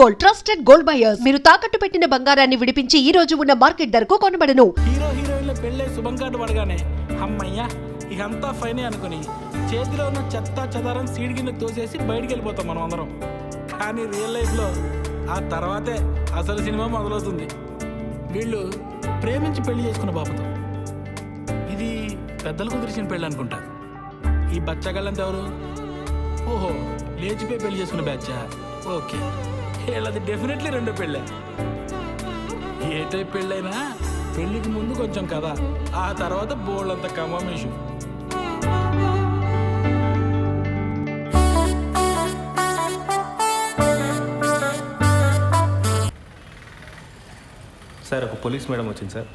Gold trusted gold buyers మీరు తాకట్టు పెట్టిన బంగారాన్ని విడిపించి ఈ రోజు ఉన్న మార్కెట్ ధరకు కొనబడను. హీరో హీరోయిన్ల పెళ్ళే శుభం కార్డు పడగానే అమ్మయ్యా ఇదంతా ఫైనే అనుకుని చేతిలో ఉన్న చెత్త చెదారం సీడ్ కింద తోసేసి బయటికి వెళ్ళిపోతాం మనం అందరం. కానీ రియల్ లైఫ్లో ఆ తర్వాతే అసలు సినిమా మొదలవుతుంది. వీళ్ళు ప్రేమించి పెళ్ళి చేసుకున్న బాబుతో ఇది పెద్దలు కుదిరిసిన పెళ్ళి అనుకుంటా. ఈ బచ్చగాళ్ళంతా ఎవరు? ఓహో లేచిపోయి పెళ్ళి చేసుకున్న బ్యాచా? ఓకే. వీళ్ళది డెఫినెట్లీ రెండో పెళ్ళే. ఏ టైప్ పెళ్ళైనా? పెళ్ళికి ముందు కొంచెం కదా ఆ తర్వాత బోళ్ళంత కమామేషు సార్ ఒక పోలీస్ మేడం వచ్చింది సార్.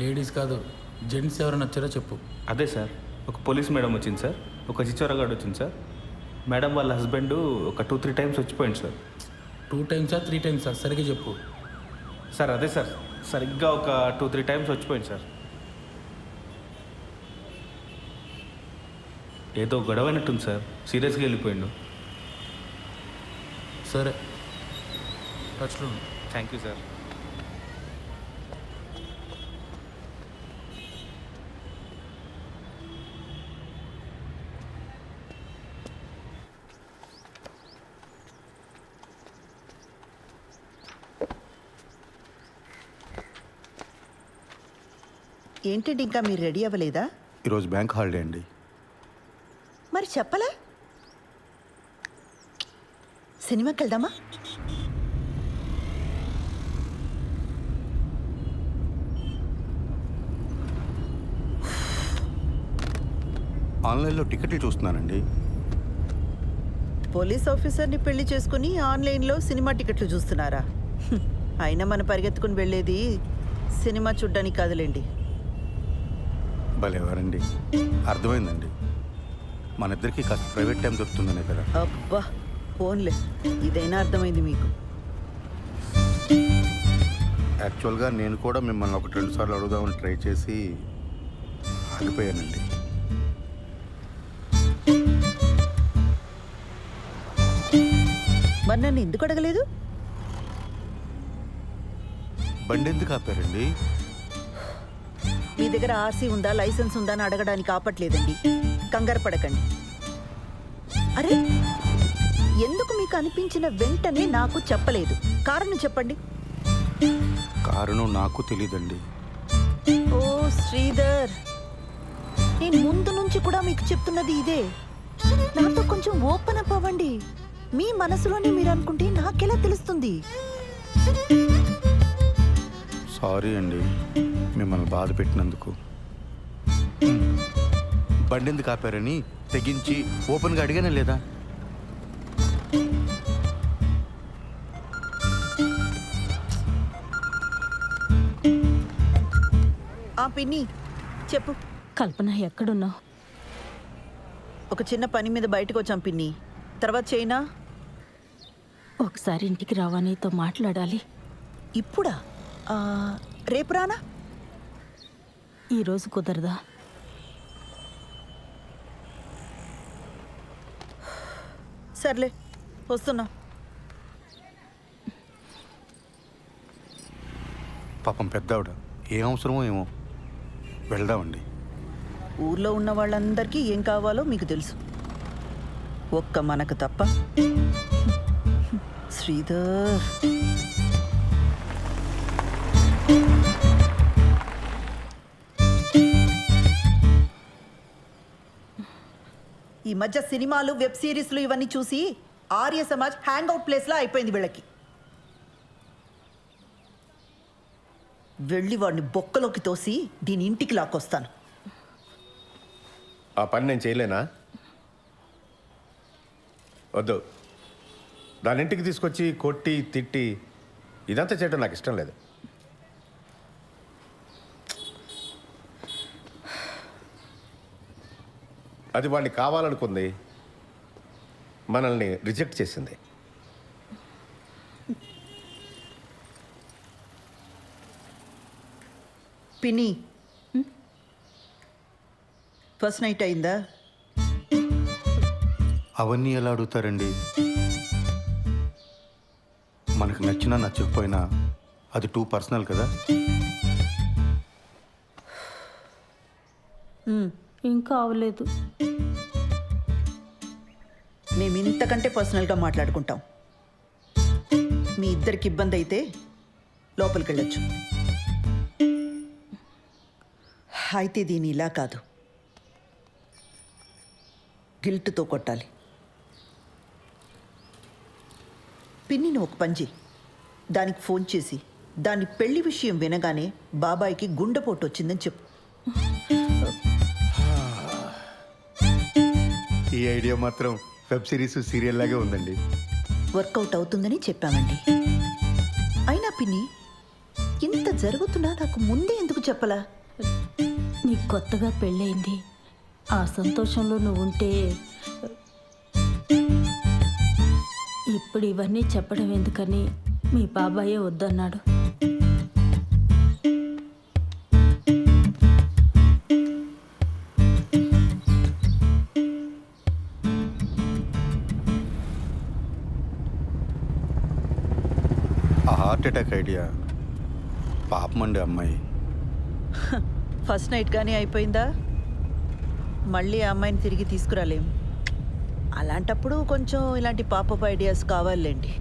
లేడీస్ కాదు జెంట్స్ ఎవరైనా వచ్చారో చెప్పు. అదే సార్ ఒక పోలీస్ మేడం వచ్చింది సార్ ఒక చిచ్చోరగాడు వచ్చింది సార్. మేడం వాళ్ళ హస్బెండ్ ఒక టూ త్రీ టైమ్స్ వచ్చిపోయింది సార్. టూ టైమ్సా త్రీ టైమ్సా? సరిగ్గా చెప్పు. సార్ అదే సార్. సరిగ్గా ఒక టూ త్రీ టైమ్స్ వచ్చిపోయింది సార్. ఏదో గొడవ అయినట్టుంది సార్. సీరియస్గా వెళ్ళిపోయిండు. సరే. టచ్లో. Thank you sir. ఏంటండి ఇంకా మీరు రెడీ అవ్వలేదా? ఈరోజు బ్యాంక్ హాలిడే అండి. మరి చెప్పలే? సినిమాకి వెళ్దామా? ఆన్లైన్లో టికెట్లు చూస్తున్నానండి. పోలీస్ ఆఫీసర్ని పెళ్ళి చేసుకుని ఆన్లైన్లో సినిమా టికెట్లు చూస్తున్నారా. అయినా మన పరిగెత్తుకుని వెళ్ళేది సినిమా చూడ్డానికి కాదులేండి. భలేవారండి అర్థమైందండి. మన ఇద్దరికి కాస్త ప్రైవేట్ టైం దొరుకుతుందనే కదా. అబ్బా ఫోన్లే. ఇదైనా అర్థమైంది మీకు. యాక్చువల్గా నేను కూడా మిమ్మల్ని ఒకటి రెండు సార్లు అడుగుదామని ట్రై చేసి ఆగిపోయానండి. మరి నన్ను ఎందుకు అడగలేదు? బండి ఎందుకు ఆపారండి? మీ దగ్గర ఆర్సీ ఉందా లైసెన్స్ ఉందా అని అడగడానికి ఆపట్లేదండి. కంగారు పడకండి. అరే ఎందుకు మీకు అనిపించిన వెంటనే నాకు చెప్పలేదు? కారణం చెప్పండి. కారణం నాకు తెలియదండి ఓ శ్రీధర్. నేను ముందు నుంచి కూడా మీకు చెప్తున్నది ఇదే. నాతో కొంచెం ఓపెన్ అప్ అవ్వండి. మీ మనసులోనే మీరు అనుకుంటే నాకెలా తెలుస్తుంది? సారీ అండి. మిమ్మల్ని బాధ పెట్టినందుకు. బండి ఎందుకు ఆపారని తెగించి ఓపెన్గా అడిగానే లేదా? ఆ పిన్ని చెప్పు. కల్పన ఎక్కడున్నావు? ఒక చిన్న పని మీద బయటకు వచ్చాం పిన్ని. తర్వాత చైనా ఒకసారి ఇంటికి రావా నీతో మాట్లాడాలి. ఇప్పుడా? రేపు రానా? ఈరోజు కుదరదా? సర్లే వస్తున్నా. పాపం పెద్దవిడ. ఏ అవసరమో ఏమో. వెళ్దామండి. ఊర్లో ఉన్న వాళ్ళందరికీ ఏం కావాలో మీకు తెలుసు. ఒక్క మనకు తప్ప. శ్రీధర్. ఈ మధ్య సినిమాలు వెబ్ సిరీస్లు ఇవన్నీ చూసి ఆర్య సమాజ్ హ్యాంగ్ అవుట్ ప్లేస్లా అయిపోయింది వీళ్ళకి. వెళ్ళి వాడిని బొక్కలోకి తోసి దీని ఇంటికి లాక్కొస్తాను. ఆ పని నేను చేయలేనా? వద్దు. దాని ఇంటికి తీసుకొచ్చి కొట్టి తిట్టి ఇదంతా చేయడం నాకు ఇష్టం లేదు. అది వాడిని కావాలనుకుంది మనల్ని రిజెక్ట్ చేసింది. పిన్ని. ఫస్ట్ నైట్ అయిందా? అవన్నీ ఎలా అడుగుతారండి? మనకు నచ్చినా నచ్చకపోయినా అది టూ పర్సనల్ కదా? ఇంకా అవలేదు. మేము ఇంతకంటే పర్సనల్గా మాట్లాడుకుంటాం. మీ ఇద్దరికి ఇబ్బంది అయితే లోపలికి వెళ్ళొచ్చు అయితే దీని ఇలా కాదు. గిల్ట్తో కొట్టాలి. పిన్నిని ఒక పంజి. దానికి ఫోన్ చేసి దాని పెళ్ళి విషయం వినగానే బాబాయికి గుండెపోటు వచ్చిందని చెప్పు. ఈ ఐడియా మాత్రం వెబ్ సిరీస్ సీరియల్ లాగే ఉందండి. వర్కౌట్ అవుతుందని చెప్పామండి. అయినా పిన్ని ఇంత జరుగుతున్నా నాకు ముందే ఎందుకు చెప్పలా? నీకు కొత్తగా పెళ్ళయింది. ఆ సంతోషంలో నువ్వు ఉంటే ఇప్పుడు ఇవన్నీ చెప్పడం ఎందుకని మీ బాబాయే వద్దన్నాడు. ఆ హార్ట్ అటాక్ ఐడియా. పాపమండి అమ్మాయి. ఫస్ట్ నైట్ కానీ అయిపోయిందా? మళ్ళీ ఆ అమ్మాయిని తిరిగి తీసుకురాలేం. అలాంటప్పుడు కొంచెం ఇలాంటి పాపప్ ఐడియాస్ కావాలండి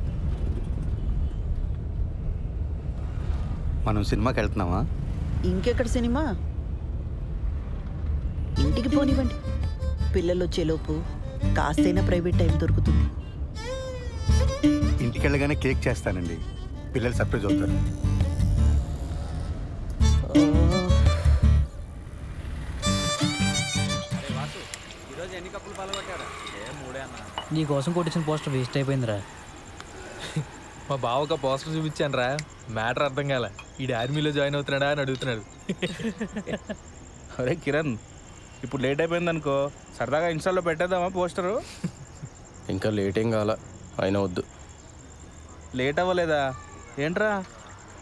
మనం సినిమాకి వెళ్తున్నామా? ఇంకెక్కడ సినిమా? ఇంటికి పోనివ్వండి. పిల్లలు వచ్చేలోపు కాస్తైనా ప్రైవేట్ టైం దొరుకుతుంది. ఇంటికి వెళ్ళగానే కేక్ చేస్తానండి. పిల్లలు సర్ప్రైజ్ అవుతారు. నీ కోసం కొట్టించిన పోస్టర్ వేస్ట్ అయిపోయిందిరా. మా బావ ఒక పోస్టర్ చూపించాను రా. మ్యాటర్ అర్థం కాల. ఈ ఆర్మీలో జాయిన్ అవుతున్నాడా అని అడుగుతున్నాడు. అరే కిరణ్ ఇప్పుడు లేట్ అయిపోయింది అనుకో సరదాగా ఇన్స్టాల్లో పెట్టేద్దామా పోస్టరు? ఇంకా లేట్ ఏం కాల అయినా వద్దు. లేట్ అవ్వలేదా? ఏంట్రా?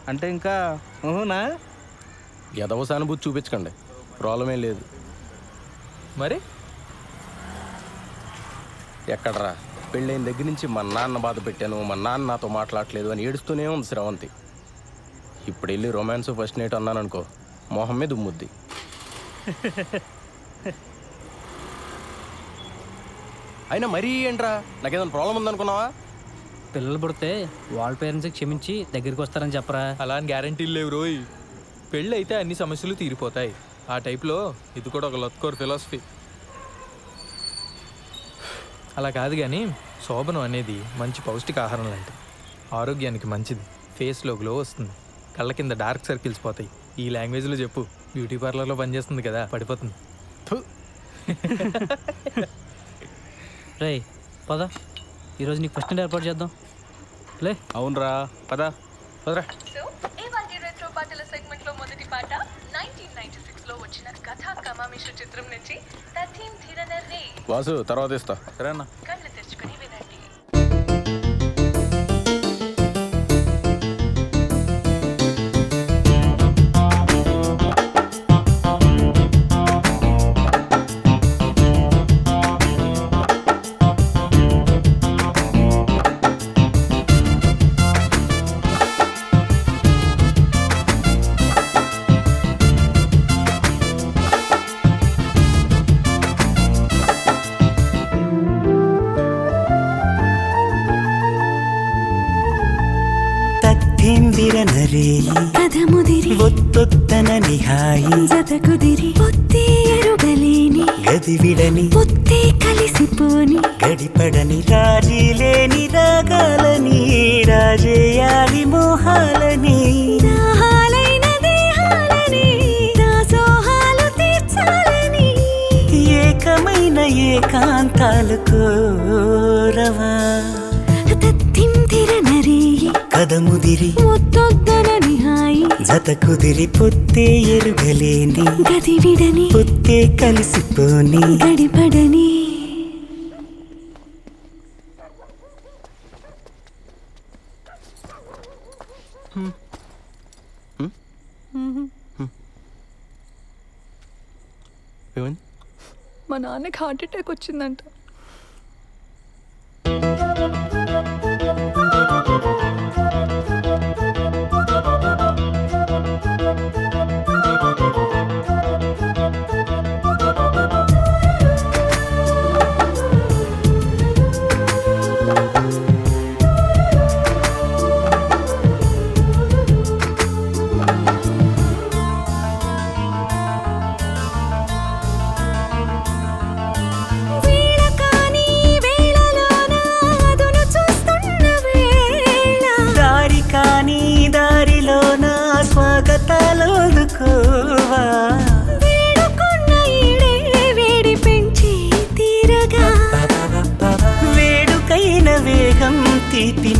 అంటే ఇంకా ఊహునా? ఎదవ సానుభూతి చూపించకండి. ప్రాబ్లం ఏం లేదు. మరి? ఎక్కడరా? పెళ్ళైన దగ్గర నుంచి మా నాన్న బాధ పెట్టాను మా నాన్న నాతో మాట్లాడలేదు అని ఏడుస్తూనే ఉంది శ్రవంతి. ఇప్పుడు వెళ్ళి రొమాన్స్ ఫస్ట్ నైట్ అన్నాను అనుకో మొహం మీద ఉమ్ముద్ది. అయినా మరీ ఏంట్రా? నాకేదైనా ప్రాబ్లం ఉందనుకున్నావా? పిల్లలు పుడితే వాళ్ళ పేరెంట్స్కి క్షమించి దగ్గరికి వస్తారని చెప్పరా? అలా అని గ్యారంటీలు లేవు రోయ్. పెళ్ళి అయితే అన్ని సమస్యలు తీరిపోతాయి. ఆ టైప్లో ఇది కూడా ఒక లత్కోర్ ఫిలాసఫీ అలా కాదు కానీ శోభనం అనేది మంచి పౌష్టికాహారం లాంటిది. ఆరోగ్యానికి మంచిది. ఫేస్లో గ్లో వస్తుంది. కళ్ళ కింద డార్క్ సర్కిల్స్ పోతాయి. ఈ లాంగ్వేజ్లో చెప్పు. బ్యూటీ పార్లర్లో పనిచేస్తుంది కదా పడిపోతుంది. రే పద. ఈరోజు నీకు ఫస్ట్ ఏర్పాటు చేద్దాం. లే అవునరా పదా పదరా. సో ఇవాటి రెట్రో పాటల సెగ్మెంట్లో మొదటి పాట? నైన్టీన్ నైన్టీ సిక్స్లో వచ్చిన కథా కమామిష చిత్రం నుంచి తథీం ధిరనర్రే వాసు తర్వాత ఇస్తా. సరేనా? ತತ್ತಿಂದಿರ ನರೇಯಿ కథ ముదిరి ಒತ್ತೊತ್ತನ ನಿಹಾಯಿ జత కుదిరి పొత్తే ఎరుగలేని గదివిడని పొత్తే కలిసిపోని గడిపడని రాజీలేని రాగాలని రాజేయాలి మోహాలని దాహాలైన దేహాలని దాసోహాలు తీర్చాలని ఏకమైన ఏకాంతాలు కోరవా తథీం ముత్తొద్దనని హాయి జత కుదిరి పొత్తే ఎరుగలేని గది విడని పొత్తే కలిసిపోని గడిపడని. మా నాన్నకి హార్ట్ అటాక్ వచ్చిందంట.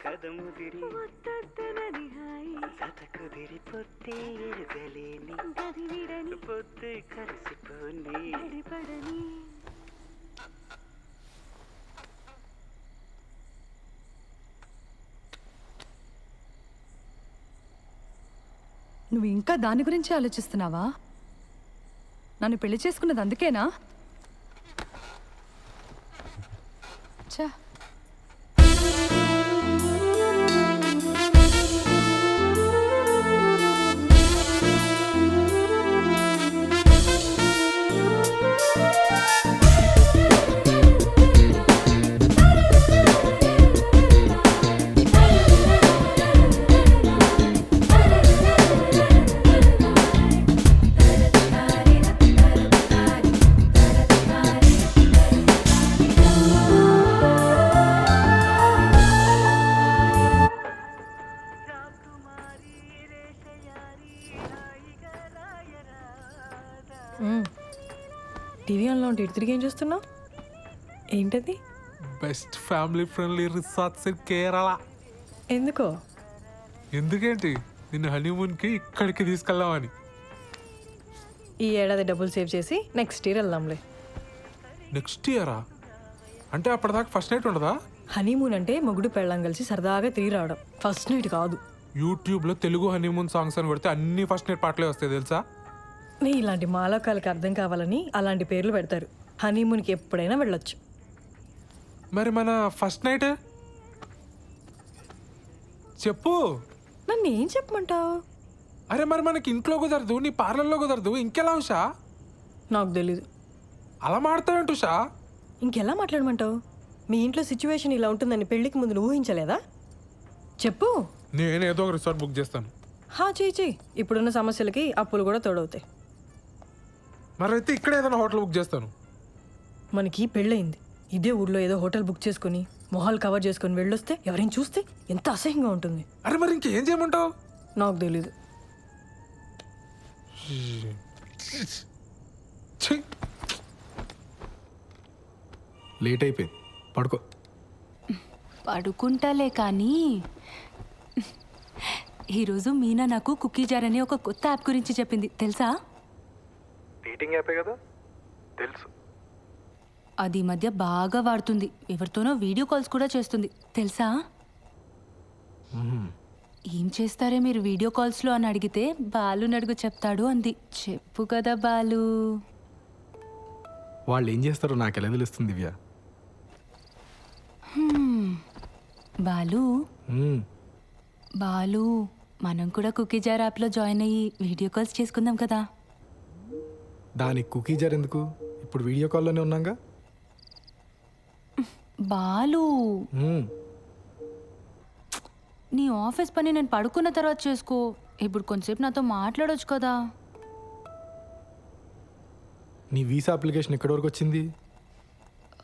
మొదలు తొదలు లేవుగా మురిపెం ముదిరి హాయిగా వలపే పిలుపు నీయగా తాయి తాయి అంటాను నువ్వు ఇంకా దాని గురించి ఆలోచిస్తున్నావా? నన్ను పెళ్ళి చేసుకున్నది అందుకేనా? ఛా! చూస్తున్నావు? ఏంటది? Best family friendly resorts in Kerala. ఎందుకో? ఎందుకేంటి? నిన్ను హనీమూన్కి ఇక్కడికి తీసుకెళ్దామని. ఈ ఏడాది డబ్బులు సేవ్ చేసి నెక్స్ట్ ఇయర్ వెళ్దాంలే. నెక్స్ట్ ఇయరా? అంటే అప్పటిదాకా ఫస్ట్ నైట్ ఉండదా? హనీమూన్ అంటే మొగుడు పెళ్ళం కలిసి సరదాగా తిరిగి రావడం. ఫస్ట్ నైట్ కాదు. యూట్యూబ్లో తెలుగు హనీమూన్ సాంగ్స్ అని కొడితే అన్ని ఫస్ట్ నైట్ పాటలే వస్తాయి తెలుసా? నీ ఇలాంటి మాలోకాలకి అర్థం కావాలని అలాంటి పేర్లు పెడతారు. హనీమూన్కి ఎప్పుడైనా వెళ్ళొచ్చు. మరి మన ఫస్ట్ నైట్? చెప్పు. నన్ను ఏం చెప్పమంటావు? అరే మరి మనకి ఇంట్లో కుదరదు నీ పార్లర్లో కుదరదు ఇంకెలా ఉషా? నాకు తెలీదు. అలా మాడతావేంటి ఉషా? ఇంకెలా మాట్లాడమంటావు? మీ ఇంట్లో సిచ్యువేషన్ ఇలా ఉంటుందని పెళ్ళికి ముందు నువ్వు ఊహించలేదా? చెప్పు. నేను ఏదో ఒక రిసార్ట్ బుక్ చేస్తాను. హా చేయి చేయి ఇప్పుడున్న సమస్యలకి అప్పులు కూడా తోడవుతాయి. మరి అయితే ఇక్కడ ఏదైనా హోటల్ బుక్ చేస్తాను. మనకి పెళ్ళయింది. ఇదే ఊర్లో ఏదో హోటల్ బుక్ చేసుకుని మొహాలు కవర్ చేసుకొని వెళ్ళొస్తే ఎవరైనా చూస్తే ఎంత అసహ్యంగా ఉంటుంది. అరే మరి ఇంకేం చేయమంటావు? నాకు తెలీదు! లేట్ అయిపోయింది. పడుకో. పడుకుంటాలే కానీ ఈరోజు మీనా నాకు కుకీ జార్ అనే ఒక కొత్త యాప్ గురించి చెప్పింది. తెలుసా? డేటింగ్ యాపే కదా? తెలుసు. అది ఈ మధ్య బాగా వాడుతుంది. ఎవరితోనో వీడియో కాల్స్ కూడా చేస్తుంది. తెలుసా? ఏం చేస్తారే మీరు వీడియో కాల్స్లో అని అడిగితే బాలు నడుగు చెప్తాడు అంది. చెప్పు కదా బాలు. వాళ్ళు ఏం చేస్తారో నాకు ఎలా తెలుస్తుంది దివ్య. బాలు. బాలు మనం కూడా కుకీ జార్ యాప్లో జాయిన్ అయ్యి వీడియో కాల్స్ చేసుకుందాం కదా. దానికి కుకీ జార్ ఎందుకు? ఇప్పుడు వీడియో కాల్లోనే ఉన్నాగా? బాలు. నీ ఆఫీస్ పని నేను పడుకున్న తర్వాత చేసుకో. ఇప్పుడు కొంచెంసేపు నాతో మాట్లాడొచ్చు కదా. నీ వీసా అప్లికేషన్ ఎక్కడి వరకు వచ్చింది?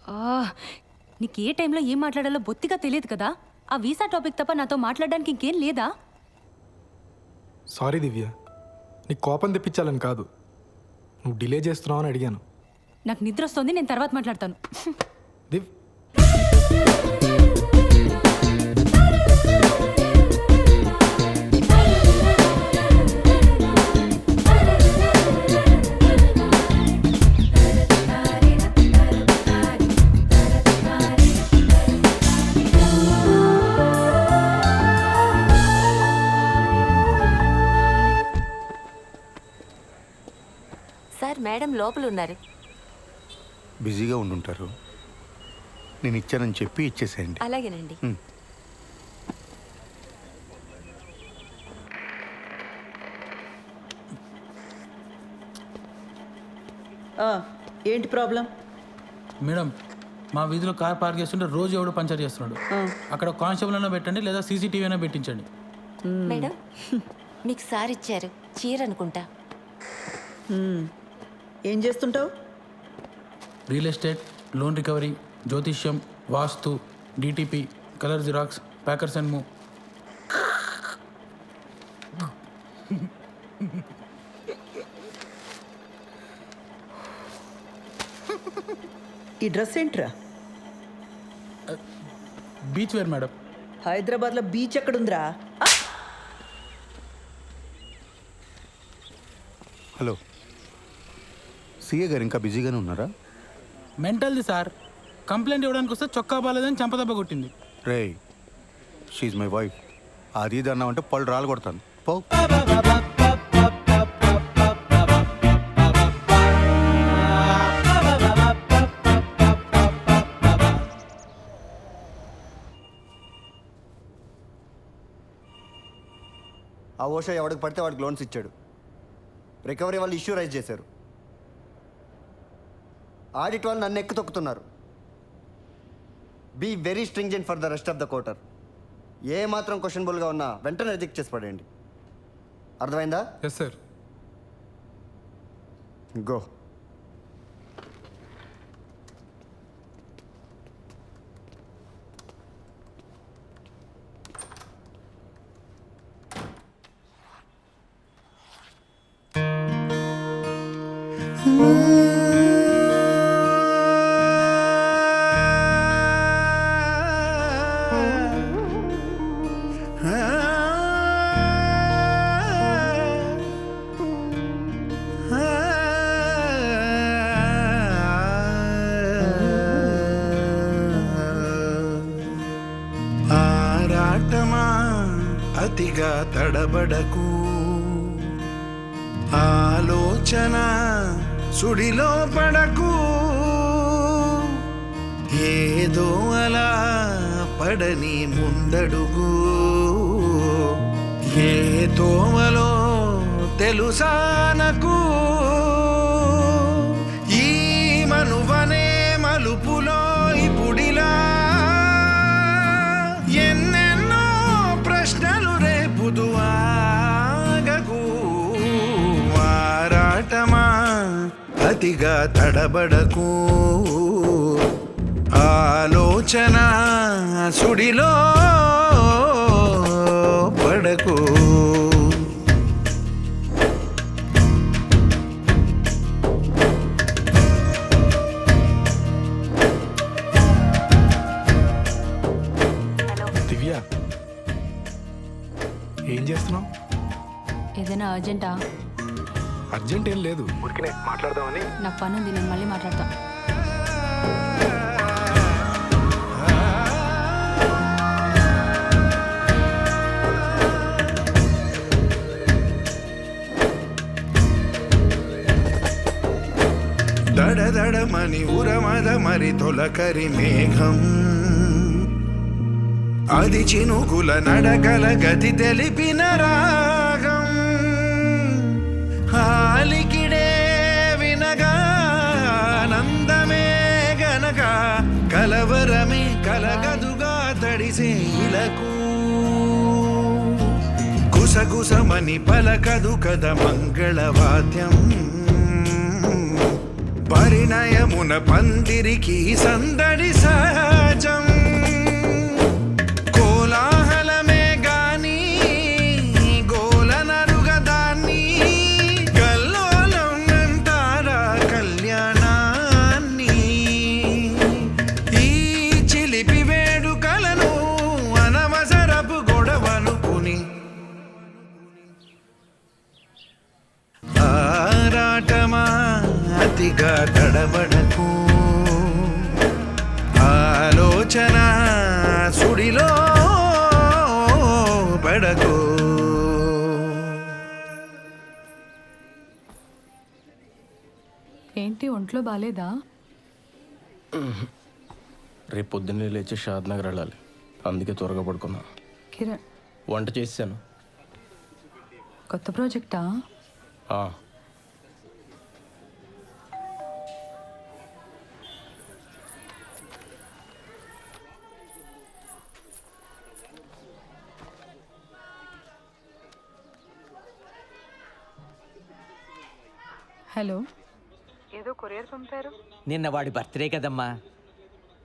ఆ, నీకు ఏ టైంలో ఏం మాట్లాడాలో బొత్తిగా తెలియదు కదా. ఆ వీసా టాపిక్ తప్ప నాతో మాట్లాడడానికి ఇంకేం లేదా? సారీ దివ్య నీకు కోపం తెప్పించాలని కాదు. నువ్వు డిలే చేస్తున్నావు అని అడిగాను. నాకు నిద్ర వస్తుంది నేను తర్వాత మాట్లాడతాను. సార్ మేడం లోపల ఉన్నారు బిజీగా ఉండుంటారు. నేను ఇచ్చానని చెప్పి ఇచ్చేసేయండి. అలాగేనండి. ఆ, ఏంటి ప్రాబ్లం? మేడం మా వీధిలో కార్ పార్క్ చేస్తుంటే రోజు ఎవడో పంచర్ చేస్తున్నాడు. అక్కడ కానిస్టేబుల్ అయినా పెట్టండి లేదా సీసీటీవీ అయినా పెట్టించండి. మేడం మీకు సార్ ఇచ్చారు చీర అనుకుంటా. ఏం చేస్తుంటావు? రియల్ ఎస్టేట్ లోన్ రికవరీ జ్యోతిష్యం వాస్తు DTP colour xerox packers and move ఈ డ్రెస్ ఏంట్రా? Beach wear madam. హైదరాబాద్లో బీచ్ ఎక్కడుందిరా! హలో. సీఏ గారు ఇంకా బిజీగానే ఉన్నారా? మెంటల్ది సార్. కంప్లైంట్ ఇవ్వడానికి వస్తే చొక్కా బాలేదని చంపదెబ్బ కొట్టింది. రే షీజ్ మై వైఫ్ అది ఇది అన్నామంటే పళ్ళు రాలు కొడతాను. పో. ఆ ఓషో ఎవడికి పడితే వాడికి లోన్స్ ఇచ్చాడు. రికవరీ వాళ్ళు ఇష్యూ రైజ్ చేశారు. ఆడిట్ వాళ్ళు నన్ను ఎక్కు తొక్కుతున్నారు. Be very stringent for the rest of the quarter ఏ మాత్రం క్వశ్చనబుల్గా ఉన్నా వెంటనే రిజెక్ట్ చేసి పడేయండి. అర్థమైందా? ఎస్ సార్ గో తడబడకు ఆలోచన సుడిలో పడకు. ఏదో అలా పడని ముందడుగు. ఏ తోమలో తెలుసానకు అతిగా తడబడకు. ఆలోచన సుడిలో పడకు. దివ్య ఏం చేస్తున్నావు? ఏదైనా అర్జెంటా అర్జెంట్ ఏం లేదు. ఊరికనే మాట్లాడదామని. నాకు పని ఉంది నేను మళ్ళీ మాట్లాడతా. దడదడమని ఉరమద మరి తొలకరి మేఘం. అది చినుకుల నడకల గతి తెలిపిన రాగం అలికిడే వినగా ఆనందమే గనక కలవరమే కలగదుగా తడిసే ఇలకు గుసగుసమని పలకదు కద మంగళవాద్యం పరిణయమున పందిరికి సందడి సహజం అతిగా తడబడకు ఆలోచన సుడిలో పడకు. ఏంటి ఒంట్లో బాగాలేదా రేపు పొద్దున్నే లేచి షాద్ నగర్ వెళ్ళాలి. అందుకే త్వరగా పడుకున్నా. కిరణ్. వంట చేశాను కొత్త ప్రాజెక్టా? హలో. ఏదో కొరియర్ పంపారు. నిన్న వాడి బర్త్డే కదమ్మా.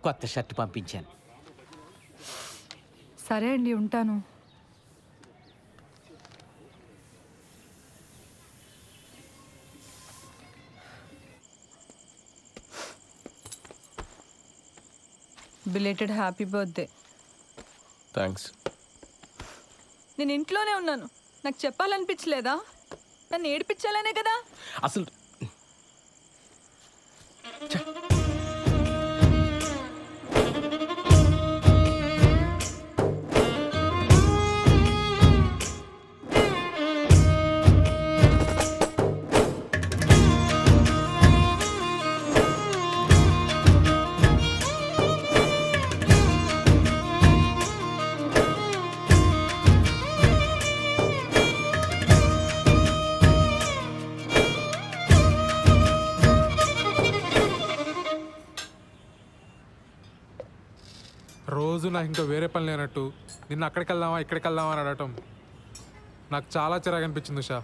కొత్త షర్ట్ పంపించాను. సరే అండి ఉంటాను. బిలేటెడ్ హ్యాపీ బర్త్డే థ్యాంక్స్ నేను ఇంట్లోనే ఉన్నాను. నాకు చెప్పాలనిపించలేదా? నన్ను ఏడిపించాలనే కదా? అసలు ఇంకా వేరే పని లేనట్టు. నిన్న అక్కడికి వెళ్దామా ఇక్కడికి వెళ్దామా అని అడగటం. నాకు చాలా చిరాకు అనిపించింది ఉషా.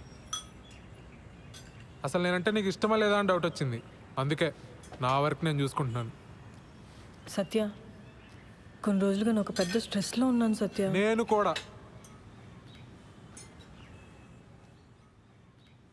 అసలు నేనంటే నీకు ఇష్టమా లేదా అని డౌట్ వచ్చింది. అందుకే నా వరకు నేను చూసుకుంటున్నాను. సత్య కొన్ని రోజులుగా నేను ఒక పెద్ద స్ట్రెస్లో ఉన్నాను సత్య. నేను కూడా.